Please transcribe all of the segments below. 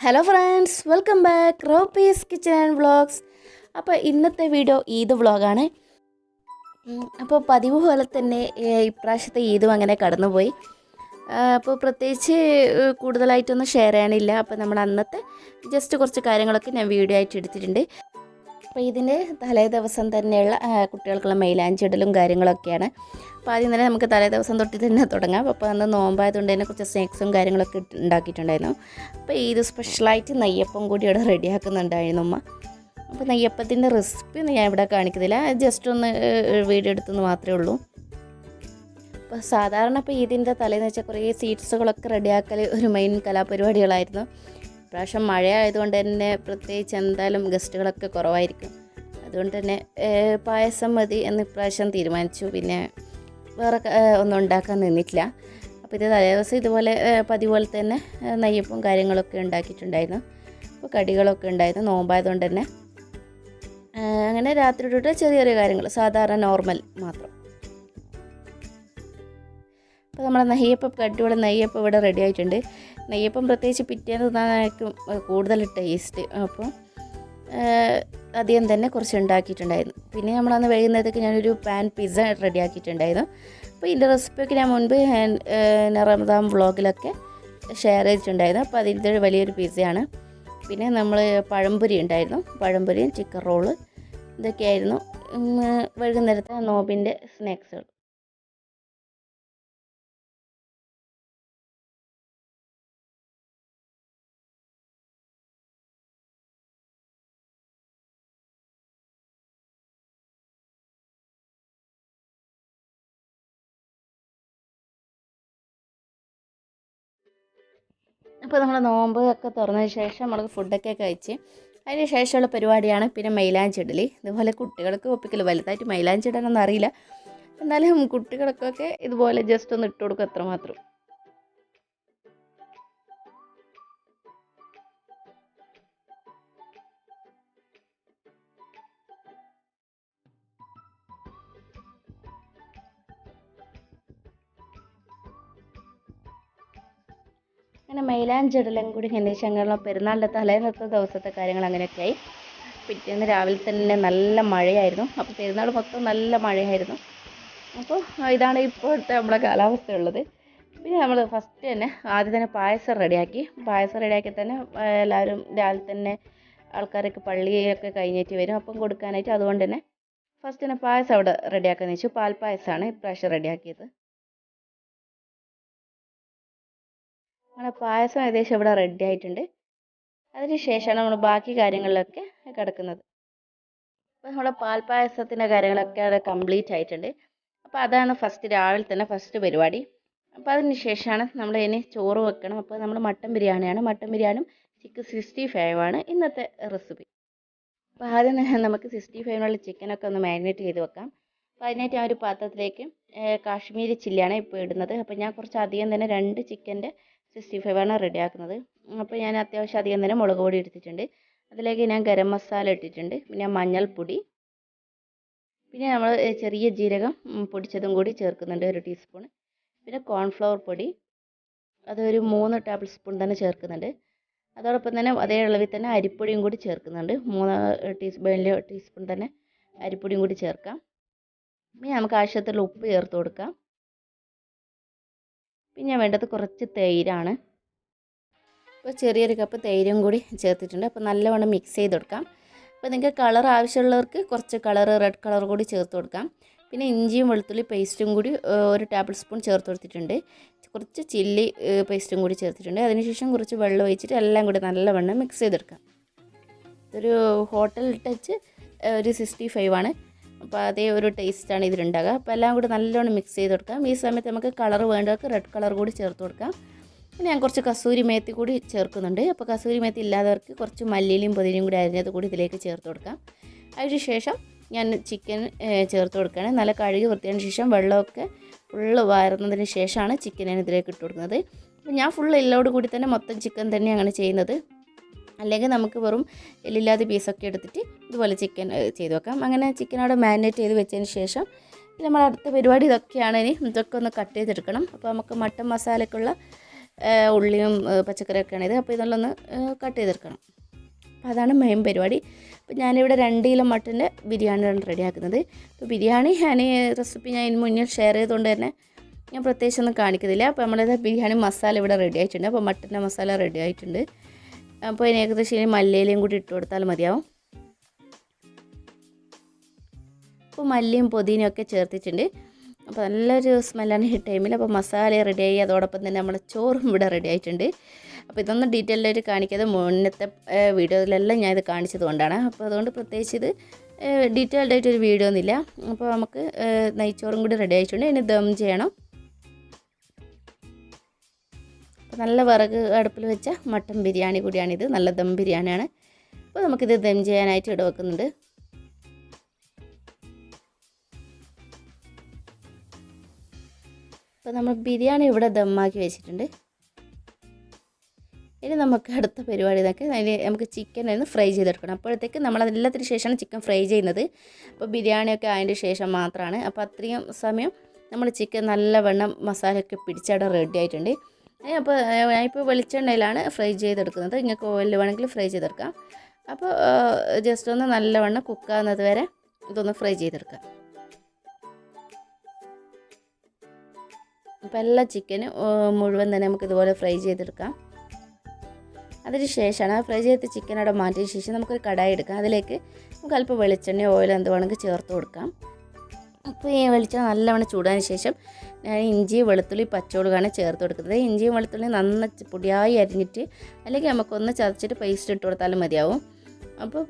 Hello friends welcome back Roppees kitchen and vlogs അപ്പോൾ ഇന്നത്തെ video Eid വ്ളോഗാണ് അപ്പോൾ പതിവ് പോലെ തന്നെ ഇപ്രാവശ്യത്തെ ഈദും അങ്ങനെ കടന്നുപോയി. അപ്പോൾ പ്രത്യേകിച്ച് കൂടുതലായിട്ടൊന്നും ഷെയർ ചെയ്യാനില്ല. അപ്പോൾ നമ്മൾ അന്നത്തെ ജസ്റ്റ് കുറച്ച് കാര്യങ്ങളൊക്കെ ഞാൻ വീഡിയോ ആയിട്ട് എടുത്തിട്ടുണ്ട്. അപ്പോൾ ഇതിന്റെ തലേ ദിവസം തന്നെയുള്ള കുട്ടികൾക്കുള്ള മൈലാഞ്ചിടലും കാര്യങ്ങളൊക്കെയാണ്. അപ്പോൾ ആദ്യം തന്നെ നമുക്ക് തലേ ദിവസം തൊട്ടി തന്നെ തുടങ്ങാം. അപ്പോൾ അന്ന് നോമ്പായതുകൊണ്ട് തന്നെ കുറച്ച് സ്നാക്സും കാര്യങ്ങളൊക്കെ ഉണ്ടാക്കിയിട്ടുണ്ടായിരുന്നു. അപ്പോൾ ഇത് സ്പെഷ്യലായിട്ട് നെയ്യപ്പം കൂടി ഇവിടെ റെഡിയാക്കുന്നുണ്ടായിരുന്നു അമ്മ അപ്പോൾ നെയ്യപ്പത്തിന്റെ റെസിപ്പി ഒന്നും ഞാൻ ഇവിടെ കാണിക്കുന്നില്ല. ജസ്റ്റ് ഒന്ന് വീഡിയോ എടുത്തെന്ന് മാത്രമേ ഉള്ളൂ. അപ്പോൾ സാധാരണ ഇപ്പോൾ ഇതിന്റെ തലേന്ന് വെച്ചാൽ കുറേ സീഡ്സുകളൊക്കെ റെഡിയാക്കൽ ഒരു മെയിൻ കലാപരിപാടികളായിരുന്നു. ഇപ്രാവശ്യം മഴ ആയതുകൊണ്ട് തന്നെ പ്രത്യേകിച്ച് എന്തായാലും ഗസ്റ്റുകളൊക്കെ കുറവായിരിക്കും. അതുകൊണ്ട് തന്നെ പായസം മതി എന്ന് ഇപ്രാവശ്യം തീരുമാനിച്ചു. പിന്നെ വേറെ ഒന്നും ഉണ്ടാക്കാൻ നിന്നിട്ടില്ല. അപ്പോൾ ഇത് തലേ ദിവസം ഇതുപോലെ പതിപോലെ തന്നെ ഏഹ്, നെയ്യപ്പും കാര്യങ്ങളൊക്കെ ഉണ്ടാക്കിയിട്ടുണ്ടായിരുന്നു. അപ്പോൾ കടികളൊക്കെ ഉണ്ടായിരുന്നു നോമ്പായതുകൊണ്ട് തന്നെ. അങ്ങനെ രാത്രി തൊട്ട് ചെറിയ ചെറിയ കാര്യങ്ങൾ സാധാരണ നോർമൽ മാത്രം. അപ്പോൾ നമ്മുടെ നെയ്യപ്പം അടിപൊളി നെയ്യപ്പം ഇവിടെ റെഡി ആയിട്ടുണ്ട്. നെയ്യപ്പം പ്രത്യേകിച്ച് പിറ്റേന്ന് തിന്നാനായിരിക്കും കൂടുതൽ ടേസ്റ്റ്. അപ്പോൾ അധികം തന്നെ കുറച്ച് ഉണ്ടാക്കിയിട്ടുണ്ടായിരുന്നു. പിന്നെ നമ്മളന്ന് വൈകുന്നേരത്തേക്ക് ഞാനൊരു പാൻ പിസ്സ റെഡിയാക്കിയിട്ടുണ്ടായിരുന്നു. അപ്പോൾ ഇതിന്റെ റെസിപ്പിയൊക്കെ ഞാൻ മുൻപ് റമദാൻ വ്ളോഗിലൊക്കെ ഷെയർ ചെയ്തിട്ടുണ്ടായിരുന്നു. അപ്പോൾ അതിന്റെ ഒരു വലിയൊരു പിസ്സയാണ്. പിന്നെ നമ്മൾ പഴംപൊരി ഉണ്ടായിരുന്നു. പഴംപൊരിയും ചിക്കൻ റോൾ ഇതൊക്കെയായിരുന്നു. വൈകുന്നേരത്തെ നോബിന്റെ സ്നാക്സുകൾ. അപ്പോൾ നമ്മൾ നോമ്പ് ഒക്കെ തുറന്നതിന് ശേഷം നമ്മൾ ഫുഡൊക്കെ കഴിച്ച് അതിന് ശേഷമുള്ള പരിപാടിയാണ് പിന്നെ മൈലാഞ്ചി ഇടൽ ഇതുപോലെ കുട്ടികൾക്ക് ഒപ്പിക്കൽ വലുതായിട്ട് മൈലാഞ്ചിടാനൊന്നും അറിയില്ല. എന്നാലും കുട്ടികൾക്കൊക്കെ ഇതുപോലെ ജസ്റ്റ് ഒന്ന് ഇട്ട് കൊടുക്കും അത്രമാത്രം. അങ്ങനെ മൈലാഞ്ചിടലും കൂടി കഴിഞ്ഞ ശേഷം പെരുന്നാളിന്റെ തലേന്നത്തെ ദിവസത്തെ കാര്യങ്ങൾ അങ്ങനെയൊക്കെയായി. പിറ്റേന്ന് രാവിലെ തന്നെ നല്ല മഴയായിരുന്നു. അപ്പോൾ പെരുന്നാൾ മൊത്തം നല്ല മഴയായിരുന്നു. അപ്പോൾ ഇതാണ് ഇപ്പോഴത്തെ നമ്മുടെ കാലാവസ്ഥ ഉള്ളത് പിന്നെ നമ്മൾ ഫസ്റ്റ് തന്നെ ആദ്യം തന്നെ പായസം റെഡിയാക്കി. പായസം റെഡിയാക്കി തന്നെ എല്ലാവരും രാവിലെ തന്നെ ആൾക്കാരൊക്കെ പള്ളിയൊക്കെ കഴിഞ്ഞിട്ട് വരും. അപ്പം കൊടുക്കാനായിട്ട് അതുകൊണ്ട് തന്നെ ഫസ്റ്റ് തന്നെ പായസം അവിടെ റെഡിയാക്കാന്ന് വെച്ചു. പാൽപ്പായസമാണ് ഇപ്രാവശ്യം റെഡിയാക്കിയത്. നമ്മുടെ പായസം ഏകദേശം ഇവിടെ റെഡി ആയിട്ടുണ്ട്. അതിന് ശേഷമാണ് നമ്മൾ ബാക്കി കാര്യങ്ങളിലൊക്കെ കിടക്കുന്നത്. അപ്പോൾ നമ്മുടെ പാൽപ്പായസത്തിന്റെ കാര്യങ്ങളൊക്കെ അവിടെ കംപ്ലീറ്റ് ആയിട്ടുണ്ട്. അപ്പോൾ അതാണ് ഫസ്റ്റ് രാവിലെ തന്നെ ഫസ്റ്റ് പരിപാടി. അപ്പോൾ അതിന് ശേഷമാണ് നമ്മൾ ഇനി ചോറ് വെക്കണം. അപ്പോൾ നമ്മൾ മട്ടൻ ബിരിയാണിയാണ്. മട്ടൻ ബിരിയാണിയും ചിക്കൻ സിക്സ്റ്റി ഫൈവ് ആണ് ഇന്നത്തെ റെസിപ്പി അപ്പോൾ ആദ്യം നമുക്ക് സിക്സ്റ്റി ഫൈവിനുള്ള ചിക്കനൊക്കെ ഒന്ന് മാരിനേറ്റ് ചെയ്ത് വെക്കാം. അപ്പോൾ അതിനായിട്ട് ഞാൻ ഒരു പാത്രത്തിലേക്ക് കാശ്മീരി ചില്ലിയാണ് ഇപ്പോൾ ഇടുന്നത്. അപ്പോൾ ഞാൻ കുറച്ച് അധികം തന്നെ രണ്ട് ചിക്കന്റെ സിക്സ്റ്റി ഫൈവ് ആണ് റെഡിയാക്കുന്നത്. അപ്പോൾ ഞാൻ അത്യാവശ്യം അധികം തന്നെ മുളക് പൊടി എടുത്തിട്ടുണ്ട്. അതിലേക്ക് ഞാൻ ഗരം മസാല ഇട്ടിട്ടുണ്ട്. പിന്നെ മഞ്ഞൾപ്പൊടി. പിന്നെ നമ്മൾ ചെറിയ ജീരകം പൊടിച്ചതും കൂടി ചേർക്കുന്നുണ്ട് ഒരു ടീസ്പൂൺ. പിന്നെ കോൺഫ്ലവർ പൊടി. അതൊരു മൂന്ന് ടേബിൾ സ്പൂൺ തന്നെ ചേർക്കുന്നുണ്ട്. അതോടൊപ്പം തന്നെ അതേ അളവിൽ തന്നെ അരിപ്പൊടിയും കൂടി ചേർക്കുന്നുണ്ട്. മൂന്ന് ടീസ്പൂൺ ടീസ്പൂൺ തന്നെ അരിപ്പൊടിയും കൂടി ചേർക്കാം. പിന്നെ നമുക്ക് ആവശ്യത്തിലുള്ള ഉപ്പ് ചേർത്ത് കൊടുക്കാം. പിന്നെ വേണ്ടത് കുറച്ച് തൈരാണ്. അപ്പോൾ ചെറിയൊരു കപ്പ് തൈരും കൂടി ചേർത്തിട്ടുണ്ട്. അപ്പോൾ നല്ലവണ്ണം മിക്സ് ചെയ്ത് കൊടുക്കാം. അപ്പോൾ നിങ്ങൾക്ക് കളർ ആവശ്യമുള്ളവർക്ക് കുറച്ച് കളർ റെഡ് കളർ കൂടി ചേർത്ത് കൊടുക്കാം. പിന്നെ ഇഞ്ചിയും വെളുത്തുള്ളി പേസ്റ്റും കൂടി ഒരു ടേബിൾ സ്പൂൺ ചേർത്ത് കൊടുത്തിട്ടുണ്ട്. കുറച്ച് ചില്ലി പേസ്റ്റും കൂടി ചേർത്തിട്ടുണ്ട്. അതിനുശേഷം കുറച്ച് വെള്ളം ഒഴിച്ചിട്ട് എല്ലാം കൂടി നല്ലവണ്ണം മിക്സ് ചെയ്തെടുക്കാം. ഇതൊരു ഹോട്ടൽ ടച്ച് ഒരു സിക്സ്റ്റി ഫൈവ് ആണ്. അപ്പോൾ അതേ ഒരു ടേസ്റ്റാണ് ഇതിലുണ്ടാകുക അപ്പോൾ എല്ലാം കൂടി നല്ലോണം മിക്സ് ചെയ്ത് കൊടുക്കാം. ഈ സമയത്ത് നമുക്ക് കളർ വേണ്ടവർക്ക് റെഡ് കളർ കൂടി ചേർത്ത് കൊടുക്കാം. പിന്നെ ഞാൻ കുറച്ച് കസൂരി മേത്തി കൂടി ചേർക്കുന്നുണ്ട്. അപ്പോൾ കസൂരി മേത്തി ഇല്ലാത്തവർക്ക് കുറച്ച് മല്ലിയിലും പുതിനയും കൂടി അരിഞ്ഞത് കൂടി ഇതിലേക്ക് ചേർത്ത് കൊടുക്കാം. അതിന് ശേഷം ഞാൻ ചിക്കൻ ചേർത്ത് കൊടുക്കുകയാണ്. നല്ല കഴുകി വൃത്തിയതിന് ശേഷം വെള്ളമൊക്കെ ഫുള്ള് വാരുന്നതിന് ശേഷമാണ് ചിക്കൻ ഞാൻ ഇതിലേക്ക് ഇട്ട് കൊടുക്കുന്നത്. അപ്പോൾ ഞാൻ ഫുൾ എല്ലോട് കൂടി തന്നെ മൊത്തം ചിക്കൻ തന്നെ അങ്ങനെ ചെയ്യുന്നത്. അല്ലെങ്കിൽ നമുക്ക് വെറും എല്ലില്ലാതെ പീസൊക്കെ എടുത്തിട്ട് ഇതുപോലെ ചിക്കൻ ചെയ്ത് വെക്കാം. അങ്ങനെ ചിക്കൻ അവിടെ മാരിനേറ്റ് ചെയ്ത് വെച്ചതിന് ശേഷം നമ്മൾ അടുത്ത പരിപാടി ഇതൊക്കെയാണ് ഇനി. ഇതൊക്കെ ഒന്ന് കട്ട് ചെയ്തെടുക്കണം. അപ്പോൾ നമുക്ക് മട്ടൻ മസാലയ്ക്കുള്ള ഉള്ളിയും പച്ചക്കറിയൊക്കെ പച്ചക്കറിയൊക്കെയാണ് ഇത്. അപ്പോൾ ഇതെല്ലാം ഒന്ന് കട്ട് ചെയ്തെടുക്കണം. അപ്പോൾ അതാണ് മെയിൻ പരിപാടി. അപ്പോൾ ഞാനിവിടെ രണ്ട് കിലോ മട്ടന്റെ ബിരിയാണിയാണ് റെഡിയാക്കുന്നത്. അപ്പോൾ ബിരിയാണി ഞാൻ റെസിപ്പി ഞാൻ ഇതിന് മുന്നിൽ ഷെയർ ചെയ്തുകൊണ്ട് തന്നെ ഞാൻ പ്രത്യേകിച്ച് ഒന്നും കാണിക്കുന്നില്ല അപ്പോൾ നമ്മളത് ബിരിയാണി മസാല ഇവിടെ റെഡി ആയിട്ടുണ്ട്. അപ്പോൾ മട്ടന്റെ മസാല റെഡി ആയിട്ടുണ്ട്. അപ്പോൾ ഇനി ഏകദേശം ഇനി മല്ലയിലയും കൂടി ഇട്ട് കൊടുത്താൽ മതിയാവും. അപ്പോൾ മല്ലിയും പുതിനയും ഒക്കെ ചേർത്തിട്ടുണ്ട്. അപ്പോൾ നല്ലൊരു സ്മെല്ലാണ് ഈ ടൈമിൽ അപ്പോൾ മസാല റെഡിയായി അതോടൊപ്പം തന്നെ നമ്മുടെ ചോറും ഇവിടെ റെഡി ആയിട്ടുണ്ട്. അപ്പോൾ ഇതൊന്നും ഡീറ്റെയിൽ ആയിട്ട് കാണിക്കാതെ മുന്നത്തെ വീഡിയോയിലെല്ലാം ഞാൻ ഇത് കാണിച്ചത് കൊണ്ടാണ്. അപ്പോൾ അതുകൊണ്ട് പ്രത്യേകിച്ച് ഇത് ഡീറ്റെയിൽഡ് ആയിട്ടൊരു വീഡിയോ ഒന്നുമില്ല. അപ്പോൾ നമുക്ക് നെയ്ച്ചോറും കൂടി റെഡി ആയിട്ടുണ്ട്. ഇനി ദം ചെയ്യണം. അപ്പോൾ നല്ല വിറക് അടുപ്പിൽ വെച്ച മട്ടൻ ബിരിയാണി കൂടിയാണിത്. നല്ല ദം ബിരിയാണിയാണ്. അപ്പോൾ നമുക്കിത് ദം ചെയ്യാനായിട്ട് ഇട വെക്കുന്നുണ്ട്. അപ്പോൾ നമ്മൾ ബിരിയാണി ഇവിടെ ദമ്മാക്കി വെച്ചിട്ടുണ്ട്. ഇനി നമുക്ക് അടുത്ത പരിപാടി ഇതൊക്കെ അതിൽ നമുക്ക് ചിക്കൻ ഒന്ന് ഫ്രൈ ചെയ്തെടുക്കണം. അപ്പോഴത്തേക്ക് നമ്മൾ അതെല്ലാത്തിന് ശേഷമാണ് ചിക്കൻ ഫ്രൈ ചെയ്യുന്നത്. അപ്പോൾ ബിരിയാണിയൊക്കെ അതിന്റെ ശേഷം മാത്രമാണ്. അപ്പോൾ അത്രയും സമയം നമ്മൾ ചിക്കൻ നല്ലവണ്ണം മസാലയൊക്കെ പിടിച്ചവിടെ റെഡി ആയിട്ടുണ്ട്. അപ്പോൾ ഞാനിപ്പോൾ വെളിച്ചെണ്ണയിലാണ് ഫ്രൈ ചെയ്തെടുക്കുന്നത്. നിങ്ങൾക്ക് ഓയിൽ വേണമെങ്കിൽ ഫ്രൈ ചെയ്തെടുക്കാം. അപ്പോൾ ജസ്റ്റ് ഒന്ന് നല്ലവണ്ണം കുക്കാകുന്നത് വരെ ഇതൊന്ന് ഫ്രൈ ചെയ്തെടുക്കാം. അപ്പോൾ എല്ലാ ചിക്കനും മുഴുവൻ തന്നെ നമുക്ക് ഇതുപോലെ ഫ്രൈ ചെയ്തെടുക്കാം. അതിന് ശേഷമാണ് ആ ഫ്രൈ ചെയ്ത ചിക്കൻ അവിടെ മാറ്റിയ ശേഷം നമുക്കൊരു കടായി എടുക്കാം. അതിലേക്ക് നമുക്ക് അല്പം വെളിച്ചെണ്ണ ഓയിൽ എന്ത് വേണമെങ്കിൽ ചേർത്ത് കൊടുക്കാം. അപ്പോൾ ഈ വെളിച്ചെണ്ണ നല്ലവണ്ണം ചൂടാൻ ശേഷം ഞാൻ ഇഞ്ചി വെളുത്തുള്ളി പച്ചമുളകാണ് ചേർത്ത് കൊടുക്കുന്നത്. ഇഞ്ചിയും വെളുത്തുള്ളി നന്ന പൊടിയായി അരിഞ്ഞിട്ട് അല്ലെങ്കിൽ നമുക്കൊന്ന് ചതച്ചിട്ട് പേസ്റ്റ് ഇട്ട് കൊടുത്താലും മതിയാവും. അപ്പോൾ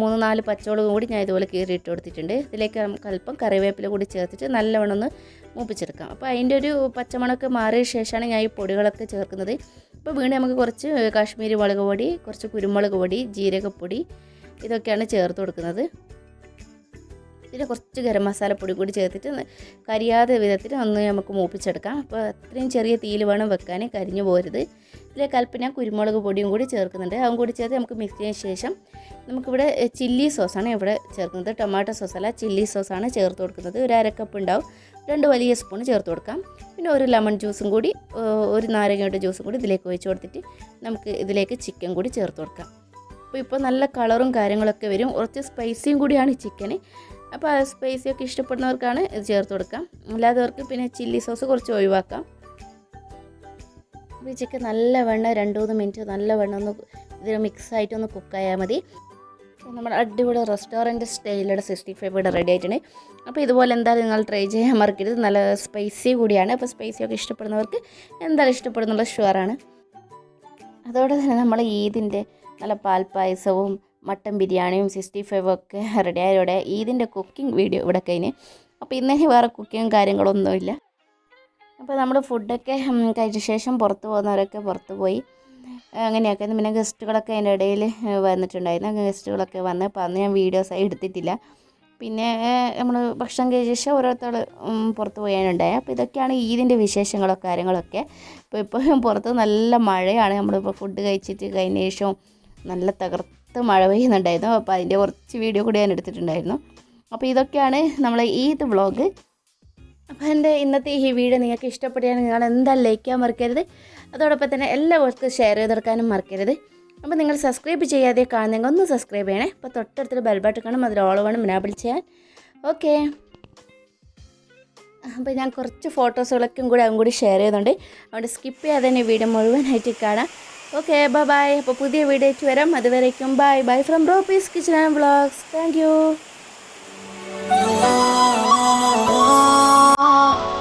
മൂന്ന് നാല് പച്ചമുളകും കൂടി ഞാൻ ഇതുപോലെ കീറി ഇട്ട് കൊടുത്തിട്ടുണ്ട്. ഇതിലേക്ക് നമുക്ക് അല്പം കറിവേപ്പില കൂടി ചേർത്തിട്ട് നല്ലവണ്ണം ഒന്ന് മൂപ്പിച്ചെടുക്കാം. അപ്പോൾ അതിന്റെ ഒരു പച്ചമണമൊക്കെ മാറിയ ശേഷമാണ് ഞാൻ ഈ പൊടികളൊക്കെ ചേർക്കുന്നത്. അപ്പോൾ വീണ്ടും നമുക്ക് കുറച്ച് കാശ്മീരി മുളക് പൊടി കുറച്ച് കുരുമുളക് പൊടി ജീരകപ്പൊടി ഇതൊക്കെയാണ് ചേർത്ത് കൊടുക്കുന്നത്. പിന്നെ കുറച്ച് ഗരം പൊടി കൂടി ചേർത്തിട്ട് കരിയാതെ വിധത്തിൽ ഒന്ന് നമുക്ക് മൂപ്പിച്ചെടുക്കാം. അപ്പോൾ അത്രയും ചെറിയ തീയിൽ വേണം വെക്കാൻ. കരിഞ്ഞു പോരുത്. ഇതിലേക്ക് അല്പം കുരുമുളക് പൊടിയും കൂടി ചേർക്കുന്നുണ്ട്. അതും കൂടി ചേർത്ത് നമുക്ക് മിക്സ് ചെയ്തതിന് ശേഷം നമുക്കിവിടെ ചില്ലി സോസാണ് ഇവിടെ ചേർക്കുന്നത്. ടൊമാറ്റോ സോസല്ല ചില്ലി സോസാണ് ചേർത്ത് കൊടുക്കുന്നത്. ഒരു അരക്കപ്പ് ഉണ്ടാവും. രണ്ട് വലിയ സ്പൂൺ ചേർത്ത് കൊടുക്കാം. പിന്നെ ഒരു ലെമൺ ജ്യൂസും കൂടി ഒരു നാരങ്ങയുടെ ജ്യൂസും കൂടി ഇതിലേക്ക് ഒഴിച്ച് കൊടുത്തിട്ട് നമുക്ക് ഇതിലേക്ക് ചിക്കൻ കൂടി ചേർത്ത് കൊടുക്കാം. അപ്പോൾ ഇപ്പോൾ നല്ല കളറും കാര്യങ്ങളൊക്കെ വരും. കുറച്ച് സ്പൈസിയും കൂടിയാണ് ഈ ചിക്കന് അപ്പോൾ ആ സ്പൈസിയൊക്കെ ഇഷ്ടപ്പെടുന്നവർക്കാണ് ഇത് ചേർത്ത് കൊടുക്കാം. അല്ലാത്തവർക്ക് പിന്നെ ചില്ലി സോസ് കുറച്ച് ഒഴിവാക്കാം. ചിക്കൻ നല്ലവണ്ണം രണ്ട് മൂന്ന് മിനിറ്റ് നല്ലവണ്ണം ഒന്ന് ഇതിൽ മിക്സ് ആയിട്ടൊന്ന് കുക്കായാൽ മതി. നമ്മുടെ അടിപൊളി റെസ്റ്റോറന്റ് സ്റ്റൈലുടെ സിക്സ്റ്റി ഫൈവ് ഇവിടെ റെഡി ആയിട്ടുണ്ട്. അപ്പോൾ ഇതുപോലെ എന്തായാലും നിങ്ങൾ ട്രൈ ചെയ്യാൻ മറക്കരുത്. നല്ല സ്പൈസി കൂടിയാണ്. അപ്പോൾ സ്പൈസി ഒക്കെ ഇഷ്ടപ്പെടുന്നവർക്ക് എന്തായാലും ഇഷ്ടപ്പെടുന്നുള്ള ഷുവറാണ് അതോടെ തന്നെ നമ്മൾ ഈദിന്റെ നല്ല പാൽപ്പായസവും മട്ടൻ ബിരിയാണിയും സിക്സ്റ്റി ഫൈവും ഒക്കെ റെഡി ആയതോടെ ഈദിന്റെ കുക്കിംഗ് വീഡിയോ ഇവിടെ കഴിഞ്ഞ്. അപ്പോൾ ഇന്നേ വേറെ കുക്കിങ്ങും കാര്യങ്ങളൊന്നുമില്ല. അപ്പോൾ നമ്മൾ ഫുഡൊക്കെ കഴിച്ച ശേഷം പുറത്ത് പോകുന്നവരൊക്കെ പുറത്ത് പോയി. അങ്ങനെയൊക്കെ. പിന്നെ ഗസ്റ്റുകളൊക്കെ അതിന്റെ ഇടയിൽ വന്നിട്ടുണ്ടായിരുന്നു. ഗസ്റ്റുകളൊക്കെ വന്ന്. അപ്പോൾ അന്ന് ഞാൻ വീഡിയോസായി എടുത്തിട്ടില്ല. പിന്നെ നമ്മൾ ഭക്ഷണം കഴിച്ച ശേഷം ഓരോരുത്തർ പുറത്ത് പോയാനുണ്ടായി അപ്പോൾ ഇതൊക്കെയാണ് ഈദിന്റെ വിശേഷങ്ങളോ കാര്യങ്ങളൊക്കെ. ഇപ്പോൾ ഇപ്പോൾ പുറത്ത് നല്ല മഴയാണ്. നമ്മളിപ്പോൾ ഫുഡ് കഴിച്ചിട്ട് കഴിഞ്ഞ ശേഷം നല്ല തകർത്ത് മഴ പെയ്യുന്നുണ്ടായിരുന്നു. അപ്പോൾ അതിന്റെ കുറച്ച് വീഡിയോ കൂടി ഞാൻ എടുത്തിട്ടുണ്ടായിരുന്നു. അപ്പോൾ ഇതൊക്കെയാണ് നമ്മളെ ഈദ് വ്ളോഗ് അപ്പോൾ എന്റെ ഇന്നത്തെ ഈ വീഡിയോ നിങ്ങൾക്ക് ഇഷ്ടപ്പെടുകയാണെങ്കിൽ നിങ്ങൾ എന്തായാലും ലൈക്ക് ചെയ്യാൻ മറക്കരുത്. അതോടൊപ്പം തന്നെ എല്ലാ എല്ലാവർക്കും ഷെയർ ചെയ്തെടുക്കാനും മറക്കരുത്. അപ്പോൾ നിങ്ങൾ സബ്സ്ക്രൈബ് ചെയ്യാതെ കാണുന്നെങ്കിൽ ഒന്ന് സബ്സ്ക്രൈബ് ചെയ്യണേ. അപ്പോൾ തൊട്ടടുത്തൊരു ബെൽബട്ട് കാണും അതിൽ ഓൾ വേണം മിനാബിൾ ചെയ്യാൻ. ഓക്കെ അപ്പോൾ ഞാൻ കുറച്ച് ഫോട്ടോസുകളൊക്കെ കൂടി അതും കൂടി ഷെയർ ചെയ്തുകൊണ്ട് അതുകൊണ്ട് സ്കിപ്പ് ചെയ്യാതെ തന്നെ വീഡിയോ മുഴുവനായിട്ട് കാണാം. ഓക്കെ ബൈ ബൈ അപ്പോൾ പുതിയ വീഡിയോ ആയിട്ട് വരാം. അതുവരേക്കും ബൈ ബൈ ഫ്രം റോപ്പീസ് പീസ് കിച്ചൺ ആൻഡ് വ്ളോഗ്സ് താങ്ക് あ。